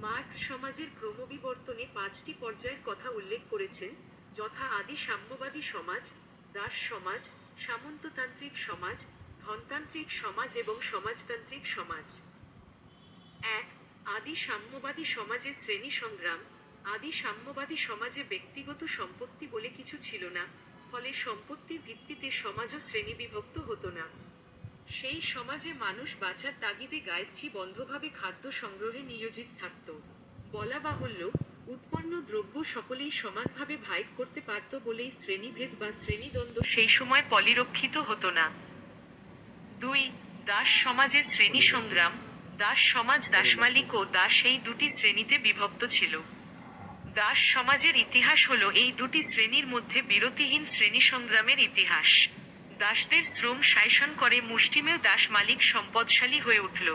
Marks সমাজের ক্রমবিবর্তনে পাঁচটি পর্যায়ের কথা উল্লেখ করেছেন যথা আদি সাম্যবাদী সমাজ, দাস সমাজ, সামন্ততান্ত্রিক সমাজ, ধনতান্ত্রিক সমাজ এবং সমাজতান্ত্রিক সমাজ। এক, আদি সাম্যবাদী সমাজে শ্রেণি সংগ্রাম। আদি সাম্যবাদী সমাজে ব্যক্তিগত সম্পত্তি বলে কিছু ছিল না, ফলে সম্পত্তির ভিত্তিতে সমাজও শ্রেণীবিভক্ত হতো না। সেই সমাজে মানুষ বাঁচার তাগিদে গায়স্থী বন্ধভাবে খাদ্য সংগ্রহে নিয়োজিত থাকত। বলা বাহুল্য, উৎপন্ন দ্রব্য সকলেই সমানভাবে ভাগ করতে পারত বলেই শ্রেণীভেদ বা শ্রেণীদ্বন্দ্ব সেই সময় পরিরক্ষিত হতো না। দুই, দাস সমাজের শ্রেণি সংগ্রাম, দাস সমাজ দাসমালিক ও দাস এই দুটি শ্রেণীতে বিভক্ত ছিল। দাস সমাজের ইতিহাস হলো এই দুটি শ্রেণির মধ্যে বিরতিহীন শ্রেণি সংগ্রামের ইতিহাস। দাসদের শ্রম শাসন করে মুষ্টিমেয় দাস মালিক সম্পদশালী হয়ে উঠল।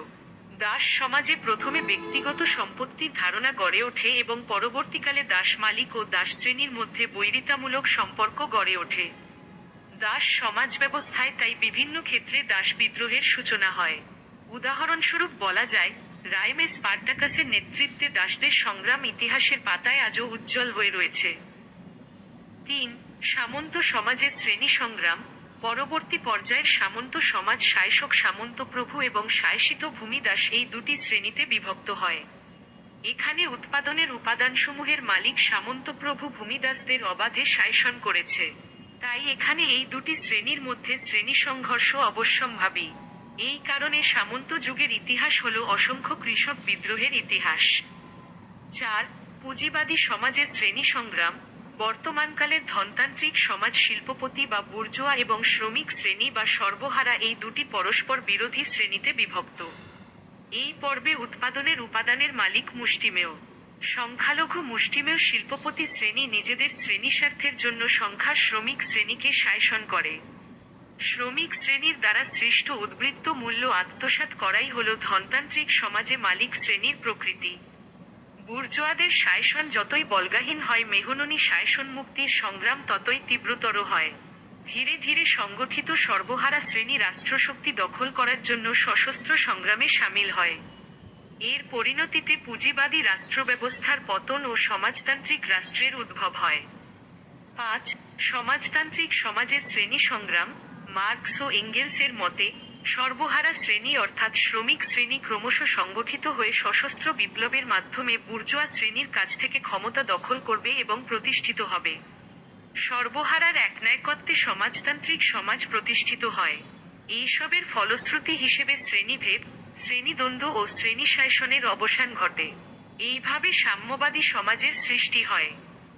দাস সমাজে প্রথমে ব্যক্তিগত সম্পত্তির ধারণা গড়ে ওঠে এবং পরবর্তীকালে দাস মালিক ও দাস শ্রেণির মধ্যে বৈরিতামূলক সম্পর্ক গড়ে ওঠে। দাস সমাজ ব্যবস্থায় তাই বিভিন্ন ক্ষেত্রে দাস বিদ্রোহের সূচনা হয়। উদাহরণস্বরূপ বলা যায়, রাইমে স্পার্টাকাসের নেতৃত্বে দাসদের সংগ্রাম ইতিহাসের পাতায় আজও উজ্জ্বল হয়ে রয়েছে। তিন, সামন্ত সমাজের শ্রেণি সংগ্রাম পরবর্তী পর্যায়ের সামন্ত সমাজ শাসক সামন্ত প্রভু এবং শাসিত ভূমিদাস এই দুটি শ্রেণীতে বিভক্ত হয়। এখানে উৎপাদনের উপাদানসমূহের মালিক সামন্ত প্রভু ভূমিদাসদের অবাধে শাসন করেছে। তাই এখানে এই দুটি শ্রেণির মধ্যে শ্রেণি সংঘর্ষ অবশ্যম্ভাবী। এই কারণে সামন্ত যুগের ইতিহাস হল অসংখ্য কৃষক বিদ্রোহের ইতিহাস। চার, পুঁজিবাদী সমাজের শ্রেণি সংগ্রাম। বর্তমানকালের ধনতান্ত্রিক সমাজ শিল্পপতি বা বুর্জোয়া এবং শ্রমিক শ্রেণি বা সর্বহারা এই দুটি পরস্পর বিরোধী শ্রেণীতে বিভক্ত। এই পর্বে উৎপাদনের উপাদানের মালিক মুষ্টিমেয়। সংখ্যালঘু মুষ্টিমেয় শিল্পপতি শ্রেণি নিজেদের শ্রেণি স্বার্থের জন্য সংখ্যা শ্রমিক শ্রেণীকে শাসন করে। শ্রমিক শ্রেণির দ্বারা সৃষ্ট উদ্বৃত্ত মূল্য আত্মসাৎ করাই হল ধনতান্ত্রিক সমাজে মালিক শ্রেণির প্রকৃতি। বুর্জোয়াদের শাসন যতই বলগাহীন হয়, মেহননী শাসন মুক্তির সংগ্রাম ততই তীব্রতর হয়। ধীরে ধীরে সংগঠিত সর্বহারা শ্রেণি রাষ্ট্রশক্তি দখল করার জন্য সশস্ত্র সংগ্রামে সামিল হয়। এর পরিণতিতে পুঁজিবাদী রাষ্ট্র ব্যবস্থার পতন ও সমাজতান্ত্রিক রাষ্ট্রের উদ্ভব হয়। পাঁচ, সমাজতান্ত্রিক সমাজের শ্রেণি সংগ্রাম, মার্কস ও এঙ্গেলসের মতে সর্বহারা শ্রেণি অর্থাৎ শ্রমিক শ্রেণি ক্রমশ সংগঠিত হয়ে সশস্ত্র বিপ্লবের মাধ্যমে বুর্জোয়া শ্রেণির কাছ থেকে ক্ষমতা দখল করবে এবং প্রতিষ্ঠিত হবে। সর্বহারার একনায়কত্বে সমাজতান্ত্রিক সমাজ প্রতিষ্ঠিত হয়। এইসবের ফলশ্রুতি হিসেবে শ্রেণীভেদ, শ্রেণীদ্বন্দ্ব ও শ্রেণি শাসনের অবসান ঘটে। এইভাবে সাম্যবাদী সমাজের সৃষ্টি হয়।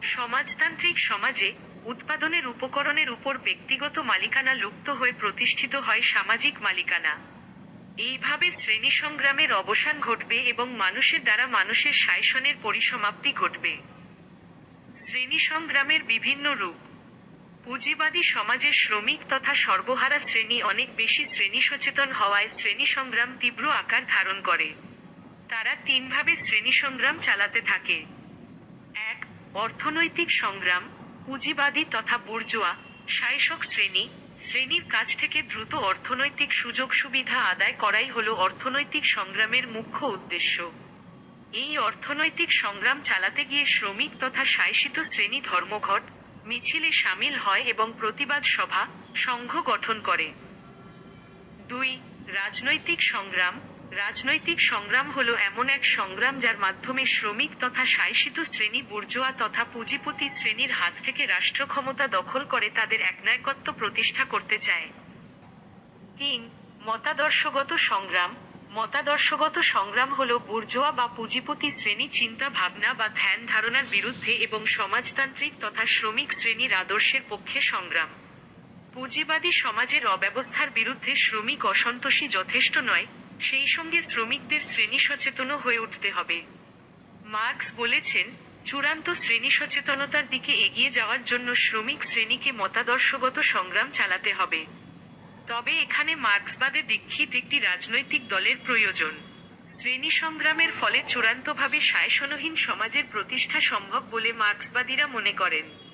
সমাজতান্ত্রিক সমাজে উৎপাদনের উপকরণের উপর ব্যক্তিগত মালিকানা লুপ্ত হয়ে প্রতিষ্ঠিত হয় সামাজিক মালিকানা। এইভাবে শ্রেণি সংগ্রামের অবসান ঘটবে এবং মানুষের দ্বারা মানুষের শাসনের পরিসমাপ্তি ঘটবে। শ্রেণি সংগ্রামের বিভিন্ন রূপ। পুঁজিবাদী সমাজের শ্রমিক তথা সর্বহারা শ্রেণি অনেক বেশি শ্রেণি সচেতন হওয়ায় শ্রেণি সংগ্রাম তীব্র আকার ধারণ করে। তারা তিনভাবে শ্রেণি সংগ্রাম চালাতে থাকে। এক, অর্থনৈতিক সংগ্রাম। পুঁজিবাদী তথা বুর্জোয়া, শাসক শ্রেণি, শ্রেণির কাছ থেকে দ্রুত অর্থনৈতিক সুযোগ সুবিধা আদায় করাই হল অর্থনৈতিক সংগ্রামের মুখ্য উদ্দেশ্য। এই অর্থনৈতিক সংগ্রাম চালাতে গিয়ে শ্রমিক তথা শাসিত শ্রেণি ধর্মঘট, মিছিলে সামিল হয় এবং প্রতিবাদ সভা, সংঘ গঠন করে। দুই, রাজনৈতিক সংগ্রাম রাজনৈতিক সংগ্রাম হলো এমন এক সংগ্রাম যার মাধ্যমে শ্রমিক তথা শাসিত শ্রেণি বুর্জোয়া তথা পুঁজিপতি শ্রেণির হাত থেকে রাষ্ট্র ক্ষমতা দখল করে তাদের একনায়কত্ব প্রতিষ্ঠা করতে চায়। তিন, মতাদর্শগত সংগ্রাম। মতাদর্শগত সংগ্রাম হল বুর্জোয়া বা পুঁজিপতি শ্রেণি চিন্তা ভাবনা বা ধ্যান ধারণার বিরুদ্ধে এবং সমাজতান্ত্রিক তথা শ্রমিক শ্রেণির আদর্শের পক্ষে সংগ্রাম। পুঁজিবাদী সমাজের অব্যবস্থার বিরুদ্ধে শ্রমিক অসন্তোষী যথেষ্ট নয় সেই সঙ্গে শ্রমিকদের শ্রেণি সচেতনও হয়ে উঠতে হবে। মার্কস বলেছেন, চূড়ান্ত শ্রেণি সচেতনতার দিকে এগিয়ে যাওয়ার জন্য শ্রমিক শ্রেণীকে মতাদর্শগত সংগ্রাম চালাতে হবে। তবে এখানে মার্ক্সবাদে দীক্ষিত একটি রাজনৈতিক দলের প্রয়োজন। শ্রেণি সংগ্রামের ফলে চূড়ান্তভাবে শাসনহীন সমাজের প্রতিষ্ঠা সম্ভব বলে মার্ক্সবাদীরা মনে করেন।